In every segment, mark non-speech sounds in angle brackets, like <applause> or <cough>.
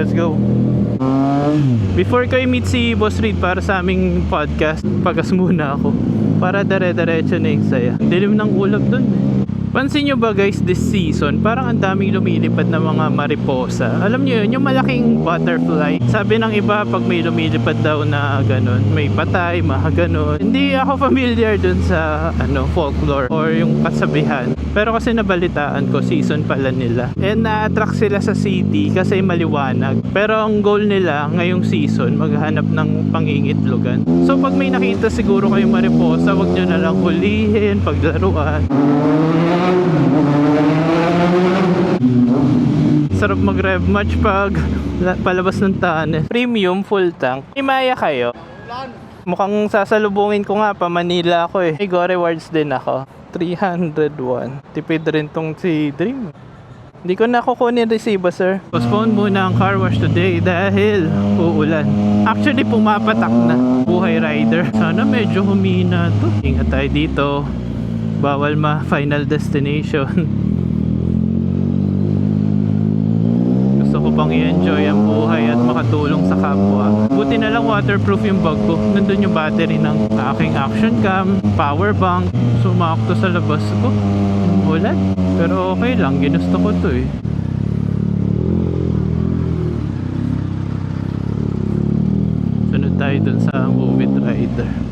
Let's go. Before ko i-meet si Boss Reed para sa aming podcast, pagas muna ako. Para dare-diretso na yung saya. Dilim ng ulap dun eh. Pansin nyo ba guys, this season, parang ang daming lumilipad na mga mariposa. Alam nyo yun, yung malaking butterfly. Sabi ng iba, pag may lumilipad daw na ganun, may patay, mga ganun. Hindi ako familiar dun sa ano, folklore or yung kasabihan. Pero kasi nabalitaan ko, season pala nila. And na-attract sila sa city kasi maliwanag. Pero ang goal nila ngayong season, maghanap ng pangingitlogan. So pag may nakita siguro kayong mariposa, wag nyo na lang hulihin, paglaruan. Sarap mag-rev match pag la- palabas ng tunnel. Premium full tank. May maya kayo? Mukhang sasalubungin ko nga pa Manila ako eh. May Go Rewards din ako. 301. Tipid rin tong si Dream. Hindi ko na kukunin resibo sir. Postpone muna ang car wash today dahil uulan. Actually pumapatak na. Buhay rider. Sana medyo humina to. Ingat tayo dito. Bawal ma final destination. Gusto ko pang i-enjoy ang buhay at makatulong sa kapwa. Buti na lang waterproof yung bag ko. Nandun yung battery ng aking action cam, power bank. Sumakto sa labas ko. Ulan. Pero okay lang, ginusto ko to eh. Sunod tayo dun sa movie rider.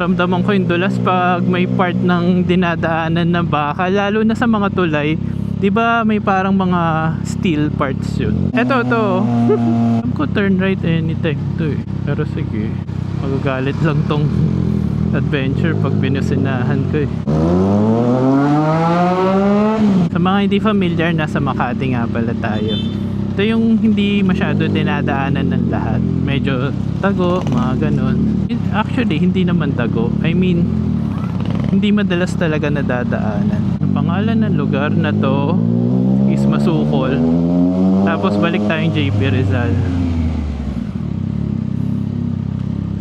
Nararamdaman ko yung dulas pag may part ng dinadaanan ng baka, lalo na sa mga tulay. 'Di ba may parang mga steel parts yun? Eto to. <laughs> Alam ko turn right anytime to eh. Pero sige, magagalit lang tong adventure pag binusinahan ko eh. Sa mga hindi familiar, nasa Makati nga pala tayo. Ito yung hindi masyado dinadaanan ng lahat. Medyo tago, mga ganun. Actually, hindi naman tago. I mean, hindi madalas talaga nadadaanan. Ang pangalan ng lugar na to is Masukol. Tapos balik tayong JP Rizal.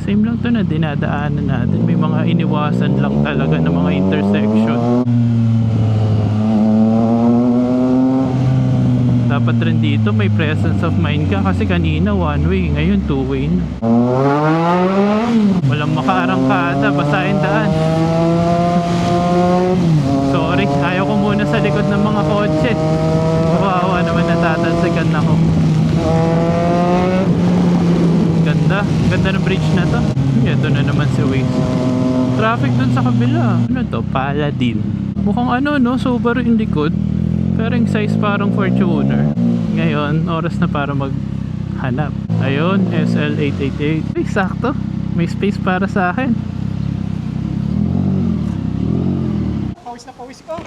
Same lang to na dinadaanan natin. May mga iniwasan lang talaga ng mga intersection. Dapat rin dito may presence of mind ka kasi kanina one way, ngayon two way na. Walang makaarangkada, basahin daan. Sorry, ayaw ko muna sa likod ng mga kotse. Kawawa naman natatansikan ako. Ganda, ganda ng bridge na to. Ito na naman si Waze. Traffic dun sa kabila. Ano to? Paladin. Mukhang ano no, Subaru yung likod. Pero yung size parang Fortuner. Ngayon, oras na para maghanap. Ayun, SL888. Ay, sakto. May space para sa akin. Pawis na pawis ko. <laughs>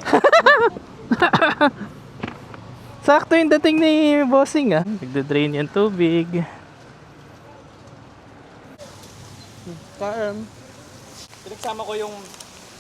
Sakto yung dating ni Bossing ah. Nagda-drain yung tubig. Farm. Pinagsama ko yung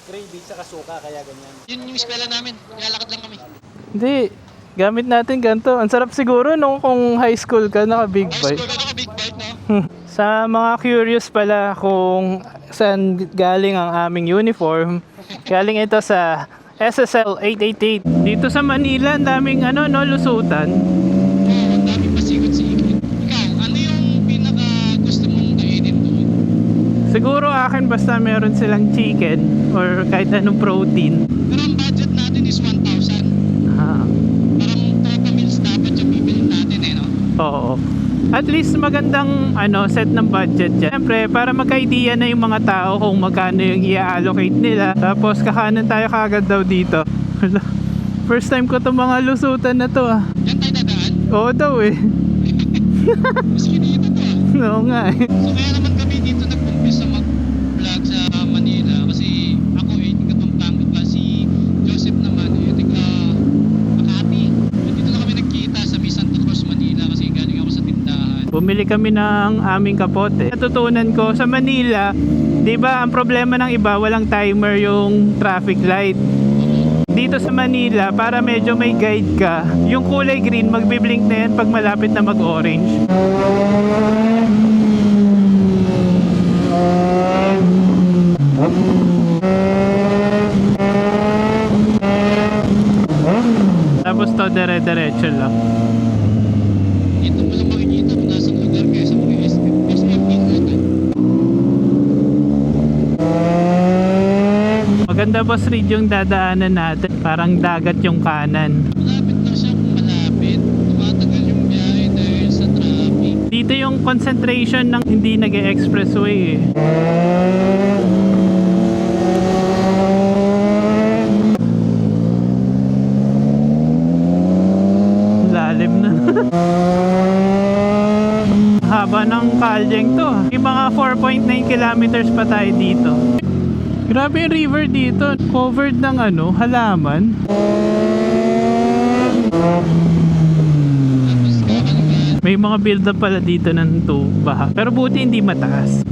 gravy sa suka kaya ganyan. Yun yung eskwela namin. Nilalakad lang kami. Hindi. Gamit natin ganito. Ang sarap siguro nung kung high school ka, naka big High bike. school ka naka big bike no? Sa mga curious pala kung saan galing ang aming uniform, galing ito sa SSL 888. Dito sa Manila, ang daming ano, no, lusutan. Oo, ang daming pasikot-sikot. Ikaw, ano yung pinaka gusto mong kainin doon? Siguro akin basta meron silang chicken or kahit anong protein. Oo. At least magandang ano set ng budget yan. Siyempre, para magka-idea na yung mga tao kung magkano yung i-allocate nila. Tapos kakanan tayo kagad daw dito. First time ko itong mga lusutan na to ah. Yan tayo dadaan. Oo daw eh. <laughs> Maski dito to ah. Oo nga eh. So kaya naman kami dito nag-umpisa mag-vlog sa Manila kasi ako eh, taga Pampanga pa si Joseph naman eh, taga Makati. Dito na kami nagkita sa May Santa Cruz, Manila kasi galing ako sa tindahan. Bumili kami ng aming kapote. Natutunan ko sa Manila, 'di ba, ang problema ng iba walang timer yung traffic light. Dito sa Manila, para medyo may guide ka, yung kulay green magbiblink na yan pag malapit na mag-orange. dire-diretso lang. Dito mo lang makikita kung nasang lugar kayo sa mga SM. SM dito. Maganda boss Reed yung dadaanan natin. Parang dagat yung kanan. Malapit lang siya kung malapit. Tumatagal yung biyahe dahil sa traffic. Dito yung concentration ng hindi nag expressway eh. Lalim na. <laughs> Haba ng kalyeng to. ah. Yung mga 4.9 kilometers pa tayo dito. Grabe yung river dito. Covered ng ano, halaman. May mga build up pala dito ng to baha. Pero buti hindi mataas.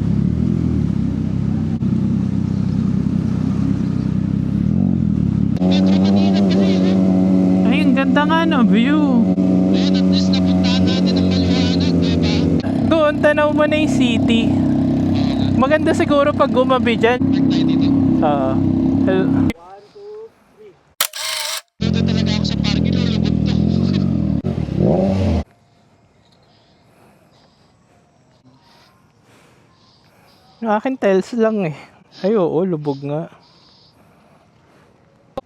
Ay, ang ganda nga no, view. Doon, tanaw mo na yung city. Maganda siguro pag gumabi dyan. Park tayo dito. Oo. Hel- Dito talaga ako sa parking, lulubog to. Yung akin tells lang eh. Ay, oo, lubog nga.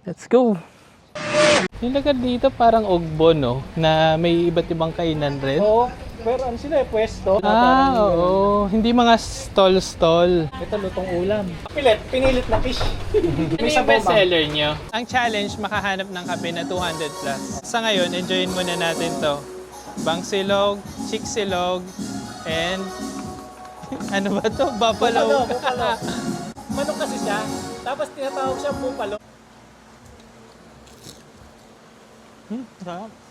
Let's go. Yung lugar dito parang Ogbo, no? Na may iba't ibang kainan rin. Oo, pero ano sila eh, pwesto. na Ah, parang, oo. Hindi mga stall-stall. Ito lutong ulam. Pilit, pinilit na fish. <laughs> Ano yung best seller nyo? Ang challenge, makahanap ng kape na 200 plus. Sa ngayon, enjoyin muna natin to. Bangsilog, Chicsilog, and <laughs> ano ba to? Buffalo. Bupalo, bupalo. Manok kasi siya, tapos tinatawag siya bupalo. hmm, sarap.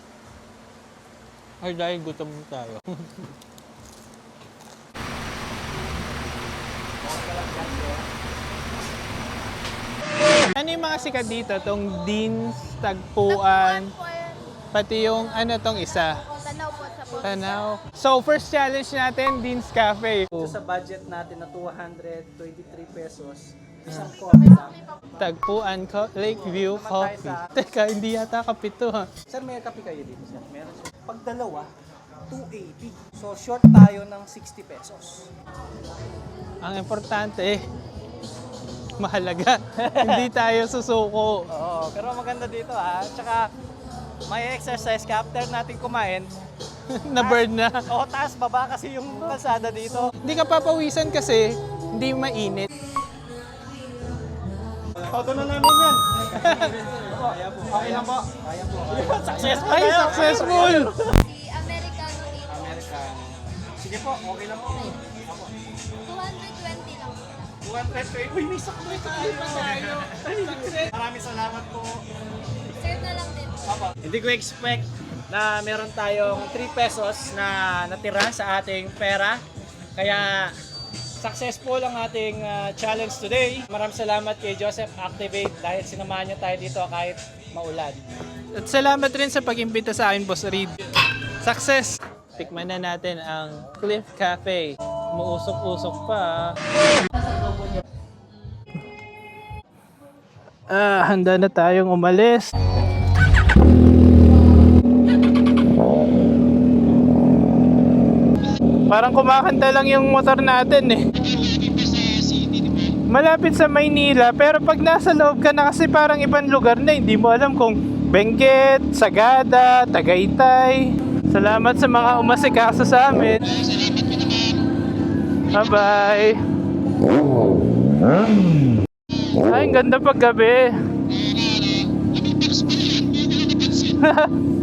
Ay, dahil gutom tayo. ano yung mga sikat dito? Tong Dean's, Tagpuan, pati yung ano tong isa? Tanaw po sa po. Tanaw. So, first challenge natin, Dean's Cafe. Ito sa budget natin na 223 pesos, isang coffee lang. Tagpuan Co- Lakeview Coffee. Teka, hindi yata kapito ha. Sir, may kape kayo dito, sir? Meron. Pag dalawa, 280. So, short tayo ng 60 pesos. Ang importante, mahalaga. <laughs> hindi tayo susuko. Oo, pero maganda dito ha. Tsaka, may exercise ka after natin kumain. <laughs> Na-burn na. Oo, taas baba kasi yung kalsada dito. Hindi ka papawisan kasi hindi mainit. Todo na namin yan. Okay lang po. Kaya po. Successful Ay, tayo. successful! Si Americano dito. American. Sige po, okay lang po. 220 lang. 220. Uy, may sakto tayo. Maraming salamat po. Sir na lang din. Hindi ko expect na meron tayong 3 pesos na natira sa ating pera. Kaya successful ang ating uh, challenge today. Maraming salamat kay Joseph Activate dahil sinamahan niya tayo dito kahit maulan. At salamat rin sa pag-imbita sa akin, Boss Reed. Success! Tikman na natin ang Cliff Cafe. Umuusok-usok pa. Ah, handa na tayong umalis. Parang kumakanta lang yung motor natin eh. Malapit sa Maynila, pero pag nasa loob ka na kasi parang ibang lugar na, hindi mo alam kung Benguet, Sagada, Tagaytay. Salamat sa mga umasikaso sa amin. Bye-bye. Ay, ang ganda pag <laughs>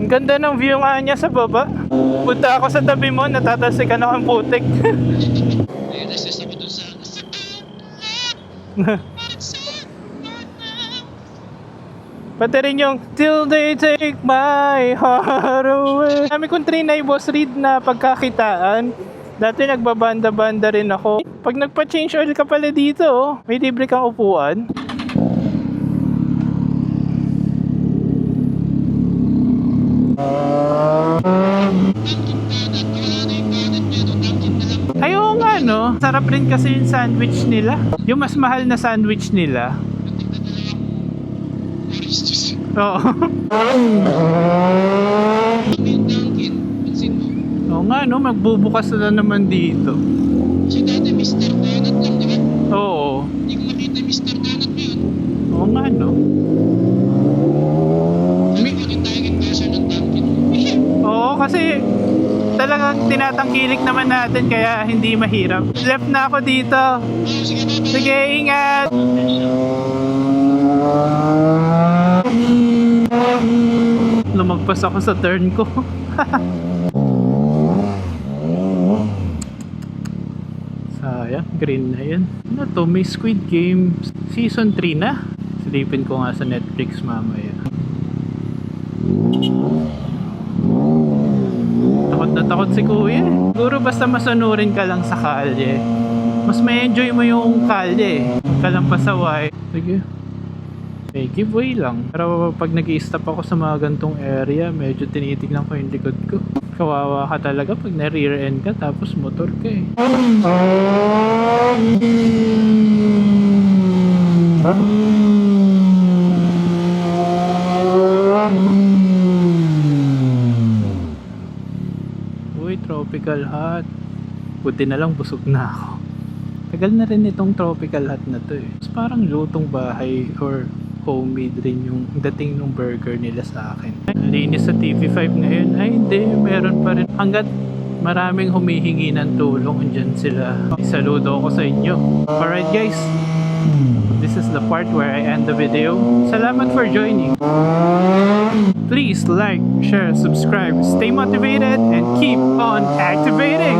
Ang ganda ng view nga niya sa baba. Punta ako sa tabi mo, natatalsikan ako ng putik. <laughs> Pati rin yung Till they take my heart away Kami kong trinay boss read na pagkakitaan Dati nagbabanda-banda rin ako Pag nagpa-change oil ka pala dito oh, May libre kang upuan Ay oo nga no? Sarap rin kasi yung sandwich nila. Yung mas mahal na sandwich nila. Oo. <laughs> Oo nga, no? Magbubukas na naman dito. Si dati Mr. Donut lang, di ba? Oo. Hindi ko makita yung Mr. Donut ngayon. Oo nga, no? Sabi ko rin tayo endorser ng Dunkin. Oo, kasi talagang tinatangkilik naman natin kaya hindi mahirap. Left na ako dito. Sige ingat! Lumagpas ako sa turn ko. <laughs> Sayang, green na yun. Ano to? May Squid Game Season 3 na? Silipin ko nga sa Netflix mamaya. Takot takot si kuya. eh. Siguro basta masanurin ka lang sa kalye. Mas may enjoy mo yung kalye. Huwag ka lang pasaway. Sige. May giveaway lang. Pero pag nag stop ako sa mga gantong area, medyo tinitignan ko yung likod ko. Kawawa ka talaga pag na-rear end ka tapos motor ka eh. Uy, tropical hot. Buti na lang busog na ako. Tagal na rin itong tropical hot na to eh. Parang lutong bahay or homemade rin yung dating ng burger nila sa akin. Linis sa TV5 ngayon. Ay hindi, meron pa rin. Hanggat maraming humihingi ng tulong, andyan sila. Saludo ako sa inyo. Alright guys, the part where I end the video. Salamat for joining. Please like, share, subscribe, stay motivated, and keep on activating.